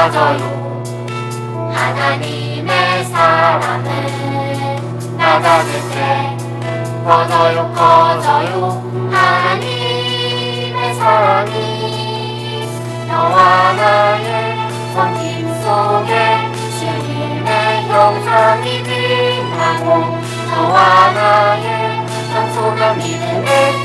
높아져요. 하나님의 사랑은 낮아질 때 커져요 커져요. 하나님의 사랑이 너와 나의 섬김 속에 주님의 형상이 빛나고 너와 나의 겸손한 믿음에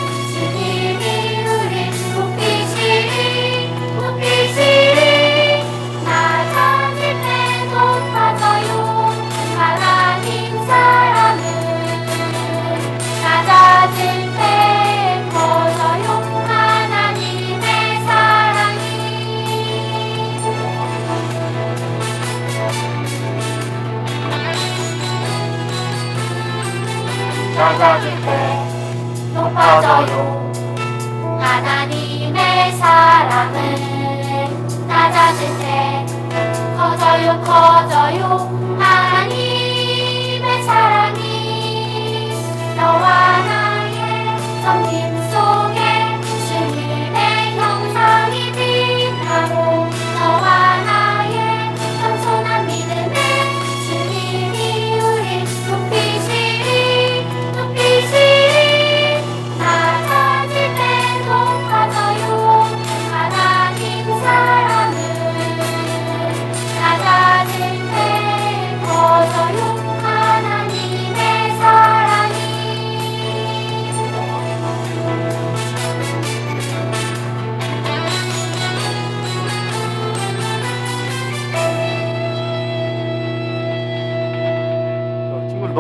낮아질 때 높아져요. 하나님의 사랑은 낮아질 때 커져요 커져요. 하나님의 사랑이 너와 나의 섬김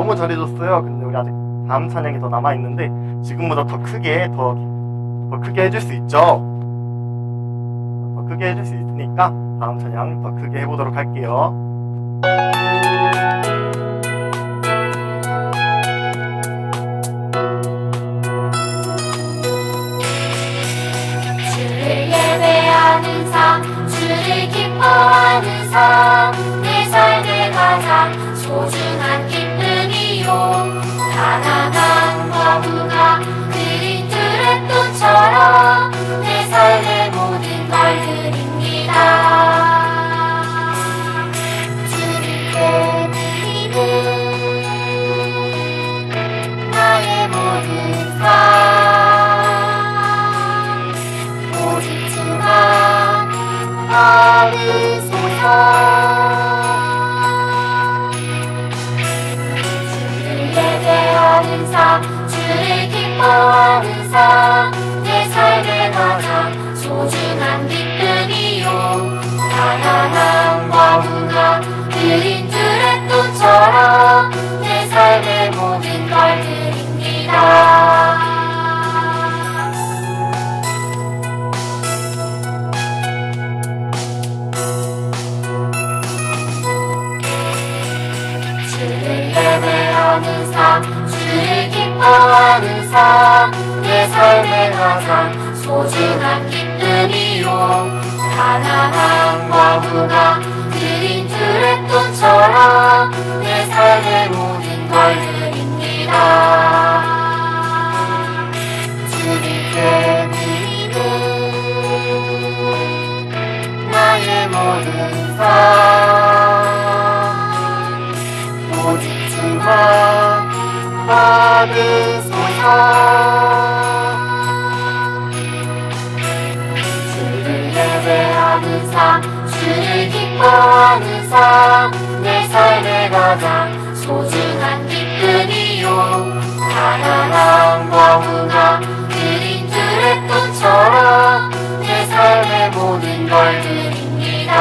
너무 잘해줬어요. 근데 우리 아직 다음 찬양이 더 남아 있는데 지금보다 더 크게 더, 더 크게 해줄 수 있죠. 더 크게 해줄 수 있으니까 다음 찬양 더 크게 해보도록 할게요. 가난한 과부가 그린 꽃처럼 내 삶의 모든 걸 드립니다. 주님께 드리는 나의 모든 삶 오직 주만 받으소서 기뻐하는 삶내 삶의 가장 소중한 기쁨이요. 가난한 과부가 그린 줄의 꽃처럼 내 삶의 모든 걸 드립니다.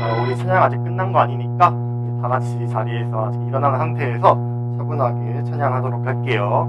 자, 우리 찬양 아직 끝난 거 아니니까 다 같이 자리에서 아직 일어난 상태에서 차분하게 찬양하도록 할게요.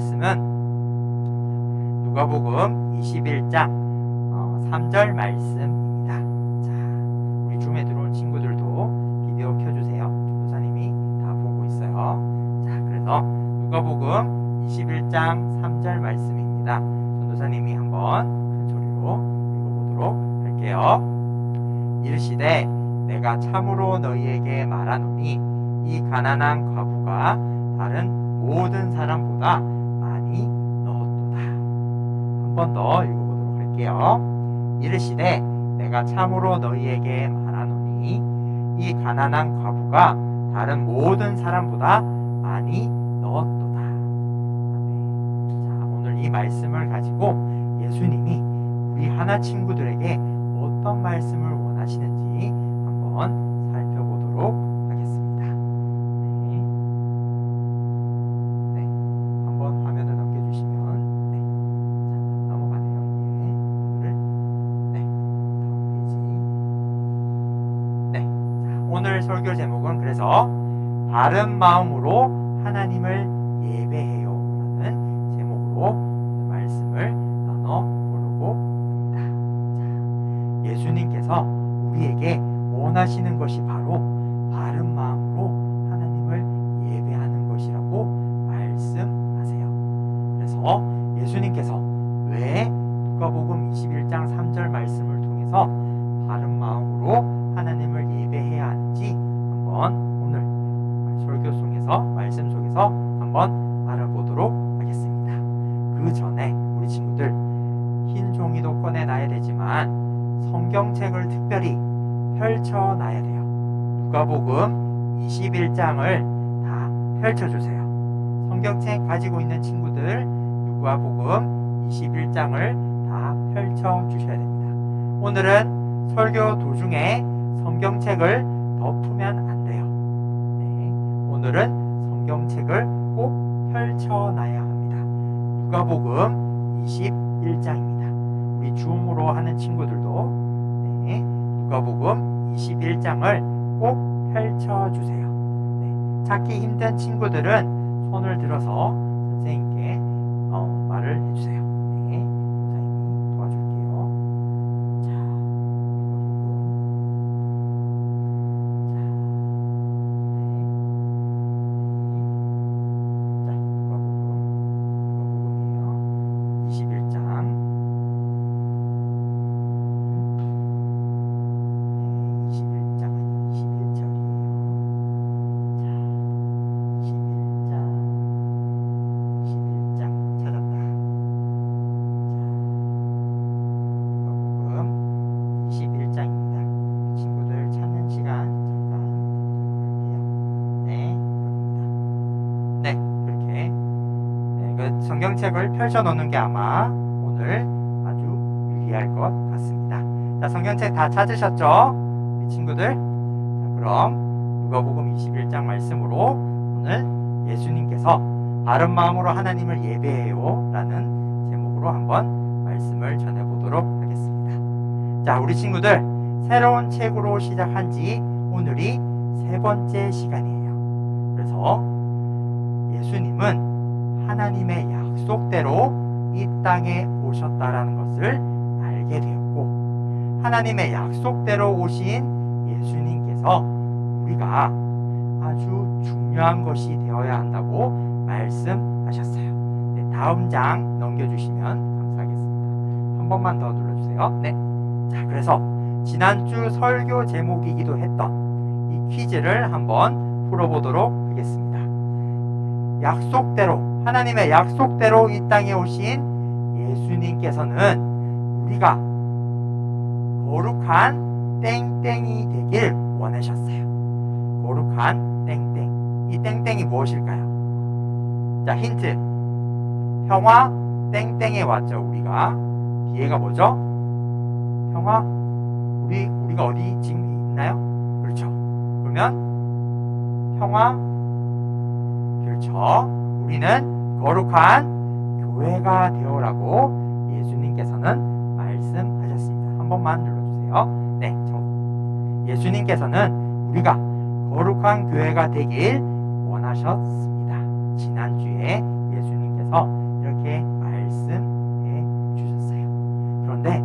말씀은 누가복음 21장 어, 3절 말씀입니다. 자, 우리 줌에 들어온 친구들도 비디오 켜주세요. 전도사님이 다 보고 있어요. 자, 그래서 누가복음 21장 3절 말씀입니다. 전도사님이 한번 큰 소리로 읽어보도록 할게요. 이르시되 내가 참으로 너희에게 말하노니 이 가난한 과부가 다른 모든 사람보다 번 더 읽어보도록 할게요. 이르시되 내가 참으로 너희에게 말하노니 이 가난한 과부가 다른 모든 사람보다 많이 넣었도다. 자, 오늘 이 말씀을 가지고 예수님이 우리 하나 친구들에게 어떤 말씀을 원하시는지 한번 살펴보도록 하겠습니다. 네. 네. 한번 화면을 넘겨주시면, 네. 자, 넘어가네요. 예. 오늘을, 네. 다음 페이지. 네. 자, 오늘 설교 제목은 그래서 바른 마음으로 하나님을 예배해요. 라는 제목으로 말씀을 나눠 보려고 합니다. 자, 예수님께서 우리에게 원하시는 것이 바로 속에서 한번 알아보도록 하겠습니다. 그 전에 우리 친구들 흰 종이도 꺼내 놔야 되지만 성경책을 특별히 펼쳐 놔야 돼요. 누가복음 21장을 다 펼쳐 주세요. 성경책 가지고 있는 친구들 누가복음 21장을 다 펼쳐 주셔야 됩니다. 오늘은 설교 도중에 성경책을 덮으면 안 돼요. 네, 오늘은 성경책을 꼭 펼쳐 놔야 합니다. 누가복음 21장입니다. 우리 줌으로 하는 친구들도 네, 누가복음 21장을 꼭 펼쳐 주세요. 네, 찾기 힘든 친구들은 손을 들어서 선생님께 어, 말을 해주세요. 책을 펼쳐 놓는 게 아마 오늘 아주 유리할 것 같습니다. 자, 성경책 다 찾으셨죠? 친구들? 자, 그럼 누가복음 21장 말씀으로 오늘 예수님께서 바른 마음으로 하나님을 예배해요 라는 제목으로 한번 말씀을 전해보도록 하겠습니다. 자, 우리 친구들 새로운 책으로 시작한 지 오늘이 세 번째 시간이에요. 그래서 예수님은 하나님의 약속대로 이 땅에 오셨다라는 것을 알게 되었고 하나님의 약속대로 오신 예수님께서 우리가 아주 중요한 것이 되어야 한다고 말씀하셨어요. 네, 다음 장 넘겨주시면 감사하겠습니다. 한 번만 더 눌러주세요. 네. 자, 그래서 지난주 설교 제목이기도 했던 이 퀴즈를 한번 풀어보도록 하겠습니다. 약속대로, 하나님의 약속대로 이 땅에 오신 예수님께서는 우리가 거룩한 땡땡이 되길 원하셨어요. 거룩한 땡땡. 이 땡땡이 무엇일까요? 자, 힌트. 평화 땡땡에 왔죠, 우리가. 뒤에가 뭐죠? 평화 우리 우리가 어디 지금 있나요? 그렇죠. 그러면 평화 그렇죠. 우리는 거룩한 교회가 되어라고 예수님께서는 말씀하셨습니다. 한 번만 눌러주세요. 네, 정- 예수님께서는 우리가 거룩한 교회가 되길 원하셨습니다. 지난주에 예수님께서 이렇게 말씀해 주셨어요. 그런데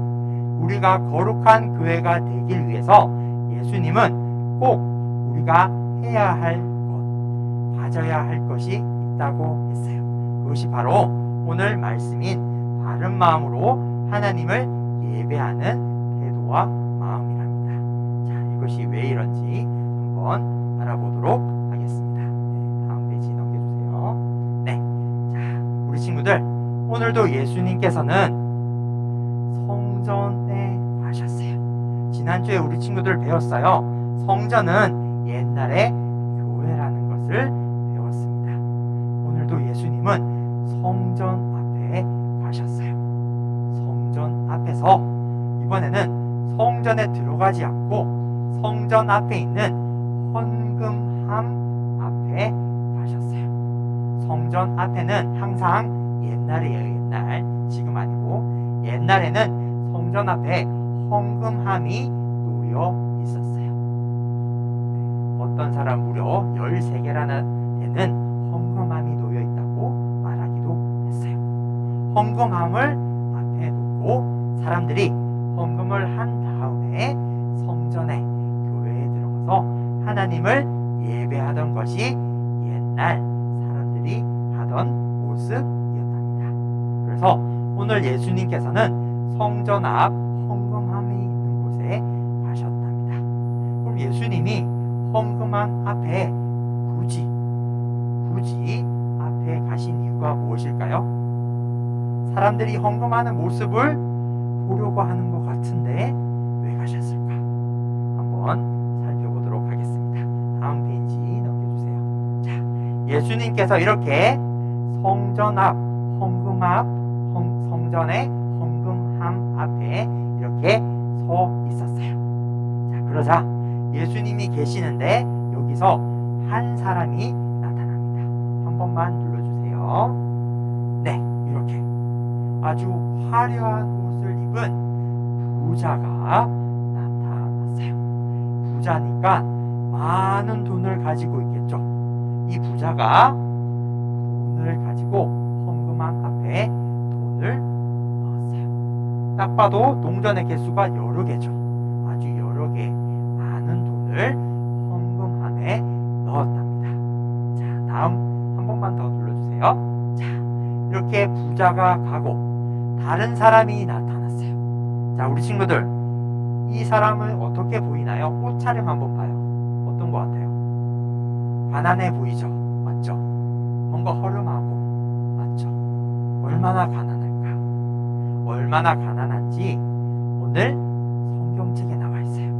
우리가 거룩한 교회가 되길 위해서 예수님은 꼭 우리가 해야 할 것, 가져야 할 것이 있다고 했어요. 그것이 바로 오늘 말씀인 바른 마음으로 하나님을 예배하는 태도와 마음이랍니다. 자, 이것이 왜 이런지 한번 알아보도록 하겠습니다. 네, 다음 페이지 넘겨주세요. 네, 자, 우리 친구들 오늘도 예수님께서는 성전에 가셨어요. 지난주에 우리 친구들 배웠어요. 성전은 옛날에 교회라는 것을 이번에는 성전에 들어가지 않고 성전 앞에 있는 헌금함 앞에 가셨어요. 성전 앞에는 항상 옛날이에요, 옛날. 지금 아니고 옛날에는 성전 앞에 헌금함이 놓여 있었어요. 네, 어떤 사람 무려 13개라는 되는 헌금함이 놓여 있다고 말하기도 했어요. 헌금함을 앞에 놓고 사람들이 헌금을 한 다음에 성전에 교회에 들어가서 하나님을 예배하던 것이 옛날 사람들이 하던 모습이었답니다. 그래서 오늘 예수님께서는 성전 앞 헌금함이 있는 곳에 가셨답니다. 그럼 예수님이 헌금함 앞에 굳이 굳이 앞에 가신 이유가 무엇일까요? 사람들이 헌금하는 모습을 보려고 하는 것 같은데 왜 가셨을까? 한번 살펴보도록 하겠습니다. 다음 페이지 넘겨주세요. 자, 예수님께서 이렇게 성전 앞 헌금 앞 헌- 성전의 헌금함 앞에 이렇게 서 있었어요. 자, 그러자 예수님이 계시는데 여기서 한 사람이 나타납니다. 한 번만 눌러주세요. 네, 이렇게 아주 화려한 입은 부자가 나타났어요. 부자니까 많은 돈을 가지고 있겠죠. 이 부자가 돈을 가지고 헌금함 앞에 돈을 넣었어요. 딱 봐도 동전의 개수가 여러 개죠. 아주 여러 개 많은 돈을 헌금함에 넣었답니다. 자, 다음 한 번만 더 눌러주세요. 자, 이렇게 부자가 가고 다른 사람이 나타났어요. 자, 우리 친구들 이 사람은 어떻게 보이나요? 옷차림 한번 봐요. 어떤 것 같아요? 가난해 보이죠? 맞죠? 뭔가 허름하고 맞죠? 얼마나 가난할까? 얼마나 가난한지 오늘 성경책에 나와 있어요.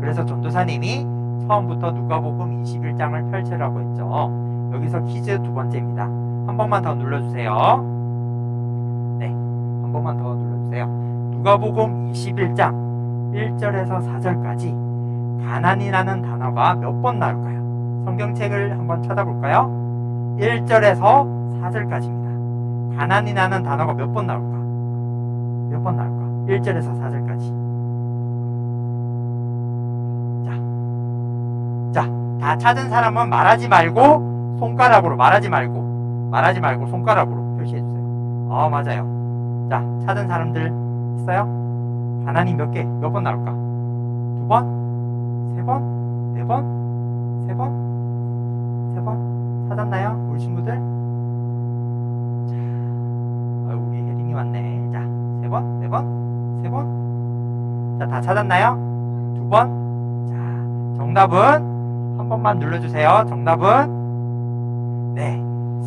그래서 전도사님이 처음부터 누가복음 21장을 펼치라고 했죠. 여기서 퀴즈 두 번째입니다. 한 번만 더 눌러주세요. 네, 한 번만 더. 누가복음 21장 1절에서 4절까지 가난이라는 단어가 몇 번 나올까요? 성경책을 한번 찾아볼까요? 1절에서 4절까지입니다. 가난이라는 단어가 몇 번 나올까? 몇 번 나올까? 1절에서 4절까지. 자, 자, 다 찾은 사람은 말하지 말고 손가락으로 말하지 말고 말하지 말고 손가락으로 표시해 주세요. 아, 맞아요. 자, 찾은 사람들 있어요? 가난이 몇 개? 몇 번 나올까? 두 번? 세 번? 네 번? 세 번? 세 번? 찾았나요? 우리 친구들? 자, 아유, 우리 혜린이 왔네. 자, 세 번? 네 번? 세 번? 자, 다 찾았나요? 두 번? 자, 정답은 한 번만 눌러주세요. 정답은 네,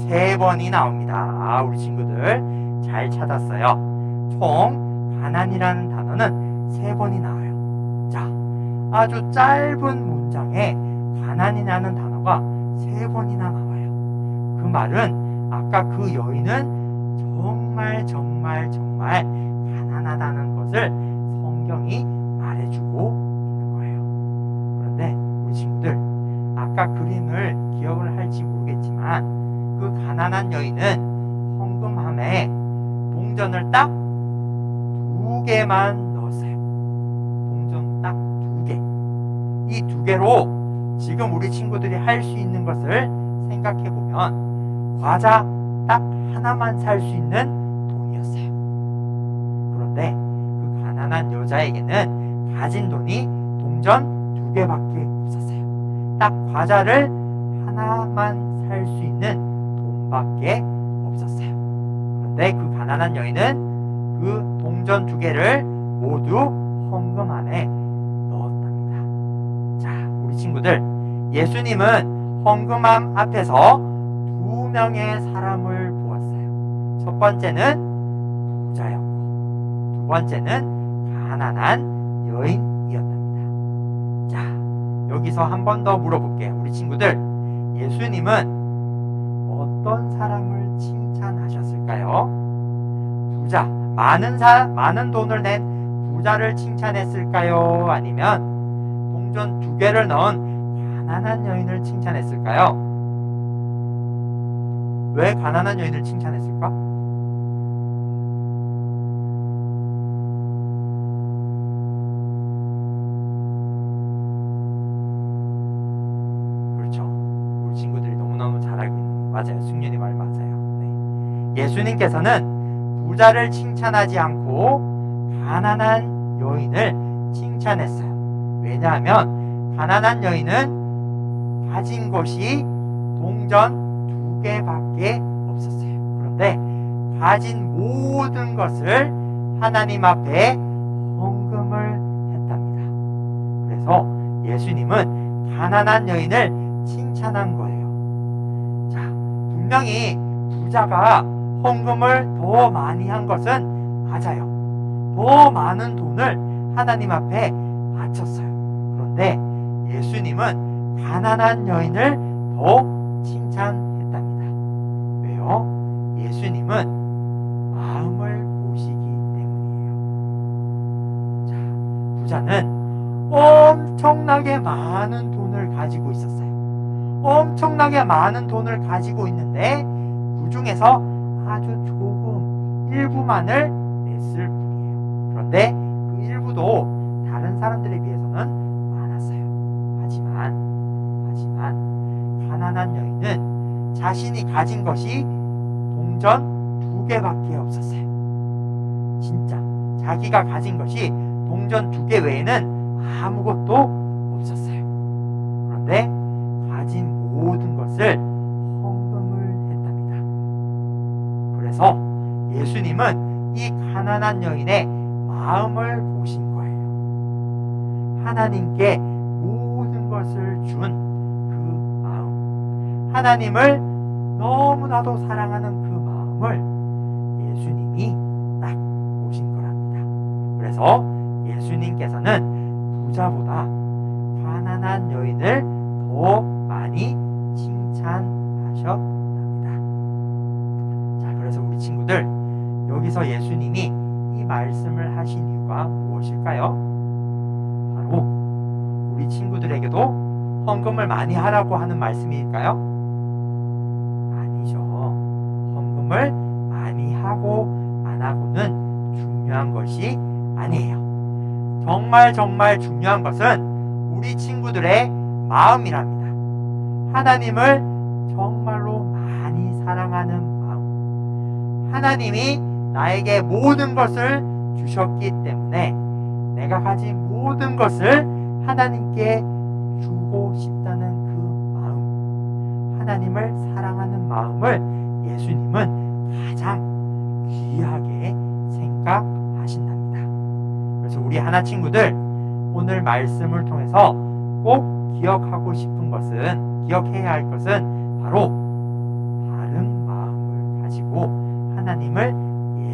세 번이 나옵니다. 아, 우리 친구들 잘 찾았어요. 총 가난이라는 단어는 세 번이 나와요. 자, 아주 짧은 문장에 가난이라는 단어가 세 번이나 나와요. 그 말은 아까 그 여인은 정말 정말 정말 가난하다는 것을 성경이 말해주고 있는 거예요. 그런데 우리 친구들 아까 그림을 기억을 할지 모르겠지만 그 가난한 여인은 헌금함에 동전을 딱 두 개만 넣었어요. 동전 딱 두 개. 이 두 개로 지금 우리 친구들이 할 수 있는 것을 생각해 보면 과자 딱 하나만 살 수 있는 돈이었어요. 그런데 그 가난한 여자에게는 가진 돈이 동전 두 개밖에 없었어요. 딱 과자를 하나만 살 수 있는 돈밖에 없었어요. 그런데 그 가난한 여인은 그 동전 두 개를 모두 헌금 안에 넣었답니다. 자, 우리 친구들, 예수님은 헌금함 앞에서 두 명의 사람을 보았어요. 첫 번째는 부자였고, 두 번째는 가난한 여인이었답니다. 자, 여기서 한 번 더 물어볼게요. 우리 친구들, 예수님은 어떤 사람을 칭찬하셨을까요? 부자, 많은 사, 많은 돈을 낸 부자를 칭찬했을까요? 아니면 동전 두 개를 넣은 가난한 여인을 칭찬했을까요? 왜 가난한 여인을 칭찬했을까? 그렇죠. 우리 친구들이 너무너무 잘 알고 있는 거 맞아요. 승윤이 말 맞아요. 네. 예수님께서는 부자를 칭찬하지 않고 가난한 여인을 칭찬했어요. 왜냐하면 가난한 여인은 가진 것이 동전 두 개밖에 없었어요. 그런데 가진 모든 것을 하나님 앞에 헌금을 했답니다. 그래서 예수님은 가난한 여인을 칭찬한 거예요. 자, 분명히 부자가 헌금을 더 많이 한 것은 맞아요. 더 많은 돈을 하나님 앞에 바쳤어요. 그런데 예수님은 가난한 여인을 더 칭찬했답니다. 왜요? 예수님은 마음을 보시기 때문이에요. 자, 부자는 엄청나게 많은 돈을 가지고 있었어요. 엄청나게 많은 돈을 가지고 있는데 그 중에서 아주 조금 일부만을 냈을 뿐이에요. 그런데 그 일부도 다른 사람들에 비해서는 많았어요. 하지만 하지만 가난한 여인은 자신이 가진 것이 동전 두 개밖에 없었어요. 진짜 자기가 가진 것이 동전 두 개 외에는 아무것도 없었어요. 그런데 가진 모든 것을 그래서 예수님은 이 가난한 여인의 마음을 보신 거예요. 하나님께 모든 것을 준 그 마음. 하나님을 너무나도 사랑하는 그 마음을 예수님이 딱 보신 거랍니다. 그래서 예수님께서는 부자보다 가난한 여인을 더 많이 칭찬하셨답니다. 자, 그래서 우리 친구들 여기서 예수님이 이 말씀을 하신 이유가 무엇일까요? 바로 우리 친구들에게도 헌금을 많이 하라고 하는 말씀일까요? 아니죠. 헌금을 많이 하고 안 하고는 중요한 것이 아니에요. 정말 정말 중요한 것은 우리 친구들의 마음이랍니다. 하나님을 정말로 많이 사랑하는. 하나님이 나에게 모든 것을 주셨기 때문에 내가 가진 모든 것을 하나님께 주고 싶다는 그 마음, 하나님을 사랑하는 마음을 예수님은 가장 귀하게 생각하신답니다. 그래서 우리 하나 친구들 오늘 말씀을 통해서 꼭 기억하고 싶은 것은 기억해야 할 것은 바로 바른 마음을 가지고 하나님을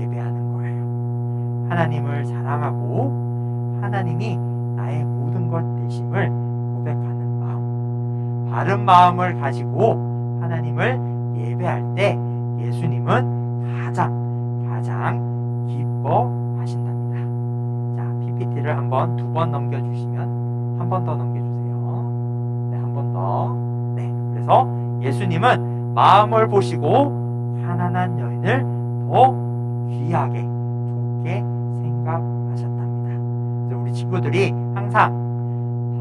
예배하는 거예요. 하나님을 사랑하고 하나님이 나의 모든 것 되심을 고백하는 마음. 바른 마음을 가지고 하나님을 예배할 때 예수님은 가장 가장 기뻐하신답니다. 자, PPT를 한번 두 번 넘겨 주시면 한 번 더 넘겨 주세요. 네, 한 번 더. 네, 그래서 예수님은 마음을 보시고 가난한 여인을 더 귀하게 좋게 생각하셨답니다. 우리 친구들이 항상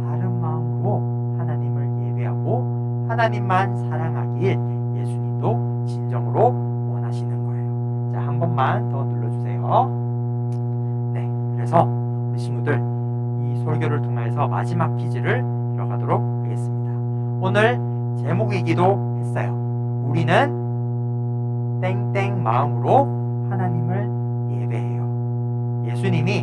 바른 마음으로 하나님을 예배하고 하나님만 사랑하길 예수님도 진정으로 원하시는 거예요. 자, 한 번만 더 눌러주세요. 네, 그래서 우리 친구들 이 설교를 통해서 마지막 퀴즈를 들어가도록 하겠습니다. 오늘 제목이기도 했어요. 우리는 땡땡 마음으로 하나님을 예배해요. 예수님이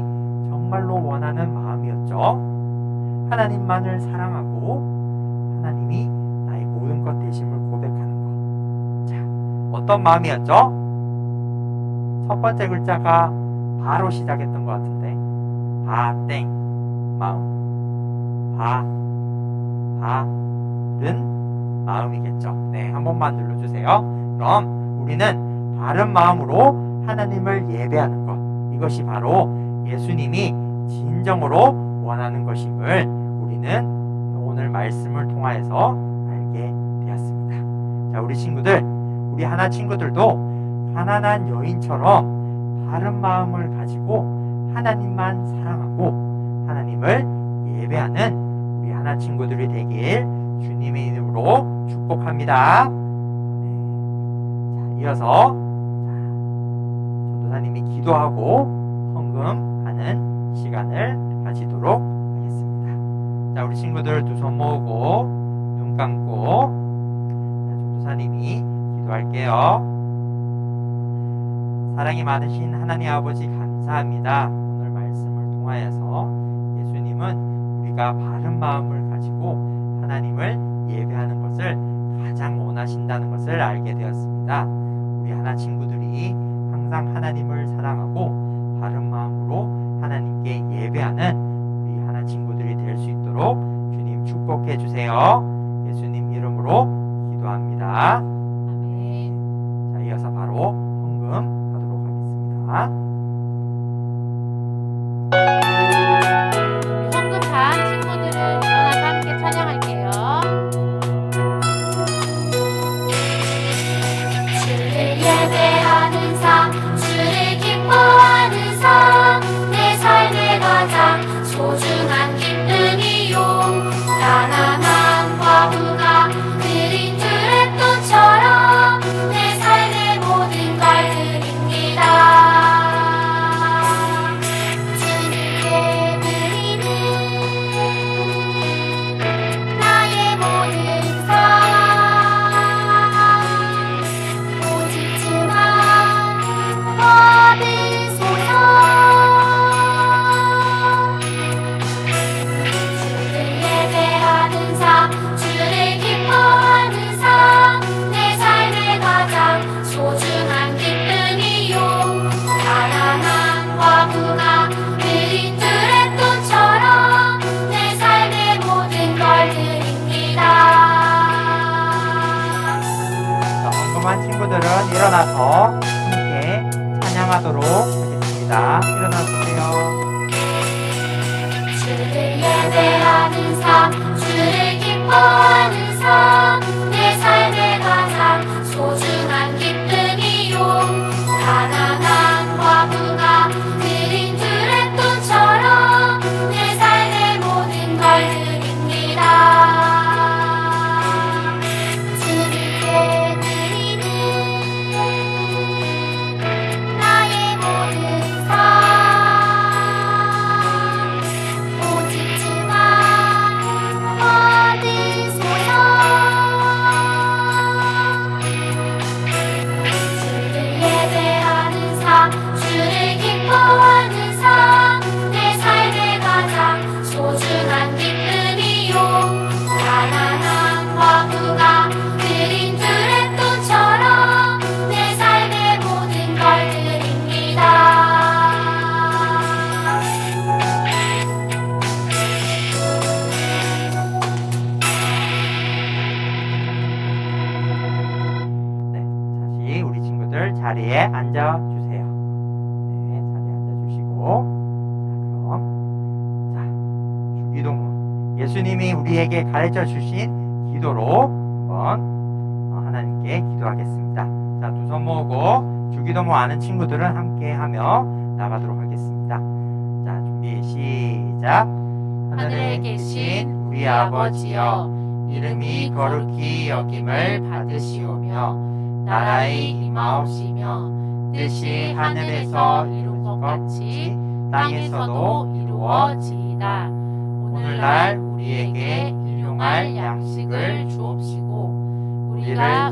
정말로 원하는 마음이었죠. 하나님만을 사랑하고 하나님이 나의 모든 것 되심을 고백하는 것. 자, 어떤 마음이었죠? 첫 번째 글자가 바로 시작했던 것 같은데 바땡 마음 바 바른 마음이겠죠. 네, 한 번만 눌러주세요. 그럼 우리는 바른 마음으로 하나님을 예배하는 것 이것이 바로 예수님이 진정으로 원하는 것임을 우리는 오늘 말씀을 통하여서 알게 되었습니다. 자, 우리 친구들, 우리 하나 친구들도 가난한 여인처럼 바른 마음을 가지고 하나님만 사랑하고 하나님을 예배하는 우리 하나 친구들이 되길 주님의 이름으로 축복합니다. 자, 전도사님이 기도하고 헌금하는 시간을 가지도록 하겠습니다. 자, 우리 친구들 두 손 모으고 눈 감고 자, 전도사님이 기도할게요. 사랑이 많으신 하나님 아버지 감사합니다. 오늘 말씀을 통하여서 예수님은 우리가 바른 마음을 가지고 하나님을 예배하는 것을 가장 원하신다는 것을 알게 되었습니다. 우리 하나 친구들이 항상 하나님을 사랑하고 바른 마음으로 하나님께 예배하는 우리 하나 친구들이 될 수 있도록 주님 축복해 주세요. 예수님 이름으로 기도합니다. 아멘. 자, 이어서 바로 헌금 하도록 하겠습니다. 일어나서 함께 찬양하도록 하겠습니다. 일어나 주세요. 주를 예배하는 삶 주를 기뻐하는 삶 기도하겠습니다. 자, 두 손 모으고 주기도모 아는 친구들은 함께 하며 나가도록 하겠습니다. 자, 준비 시작. 하늘에 계신 우리 아버지여 이름이 거룩히 여김을 받으시오며 나라의 임하옵시며 뜻이 하늘에서 이룬 것 같이 땅에서도 이루어지이다 오늘날 우리에게 일용할 양식을 주옵시고 우리가